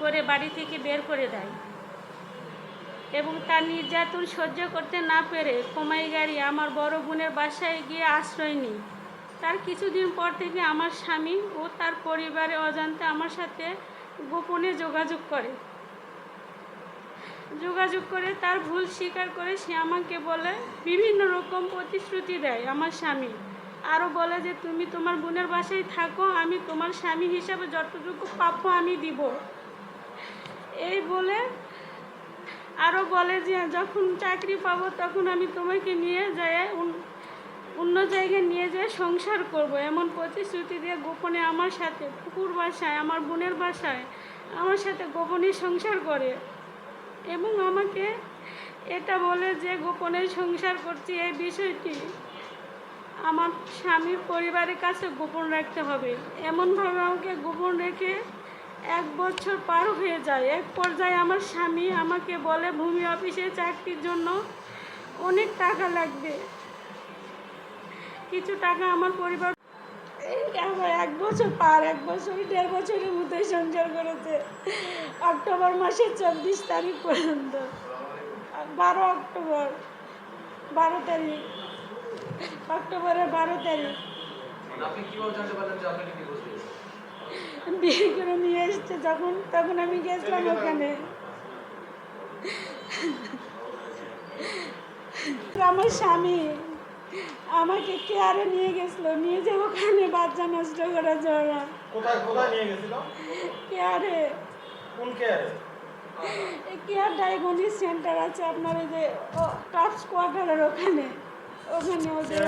করে বাড়ি থেকে বের করে দেয় এবং তার নির্যাতন সহ্য করতে না পেরে কমাই গাড়ি আমার বড় বোনের বাসায় গিয়ে আশ্রয় নিই। তার কিছুদিন পর থেকে আমার স্বামী ও তার পরিবারে অজান্তে আমার সাথে গোপনে যোগাযোগ করে। যোগাযোগ করে তার ভুল স্বীকার করে সে আমাকে বলে, বিভিন্ন রকম প্রতিশ্রুতি দেয় আমার স্বামী। আরও বলে যে, তুমি তোমার বোনের বাসায় থাকো, আমি তোমার স্বামী হিসাবে যতটুকু প্রাপ্য আমি দিব। এই বলে আরও বলে যে, যখন চাকরি পাবো তখন আমি তোমাকে নিয়ে যাই অন্য জায়গায় নিয়ে যেয়ে সংসার করব। এমন প্রতিশ্রুতি দিয়ে গোপনে আমার সাথে পুকুর বাসায়, আমার বোনের বাসায়, আমার সাথে গোপনে সংসার করে। এবং আমাকে এটা বলে যে, গোপনে সংসার করছি, এই বিষয়টি আমার স্বামীর পরিবারের কাছে গোপন রাখতে হবে। এমনভাবে আমাকে গোপন এক বছর পার হয়ে যায়। এক পর্যায়ে আমার স্বামী আমাকে বলে, ভূমি অফিসে চাকরির জন্য অনেক টাকা লাগবে। কিছু টাকা আমার পরিবার আমার এক বছর পার, এক বছর দেড় বছরের মধ্যে সংসার করেছে। অক্টোবর মাসের চব্বিশ তারিখ পর্যন্ত। বারো অক্টোবর, বারো তারিখ, অক্টোবরের বারো তারিখ। বিয়ে করে নিয়ে এসছে যখন তখন আমি গেছিলাম ওখানে। আমার স্বামী আমাকে কেয়ারে নিয়ে গেছিল নিয়ে যে ওখানে বাচ্চা নষ্ট করার জন্য। কোথায় কোথায় নিয়ে গেছিল? কেয়ারে। কোন কেয়ারে? কেয়ার ডায়াগনিস সেন্টার আছে আপনার ওই যে টপস কোয়ার্টারের ওখানে। ওখানে ওদের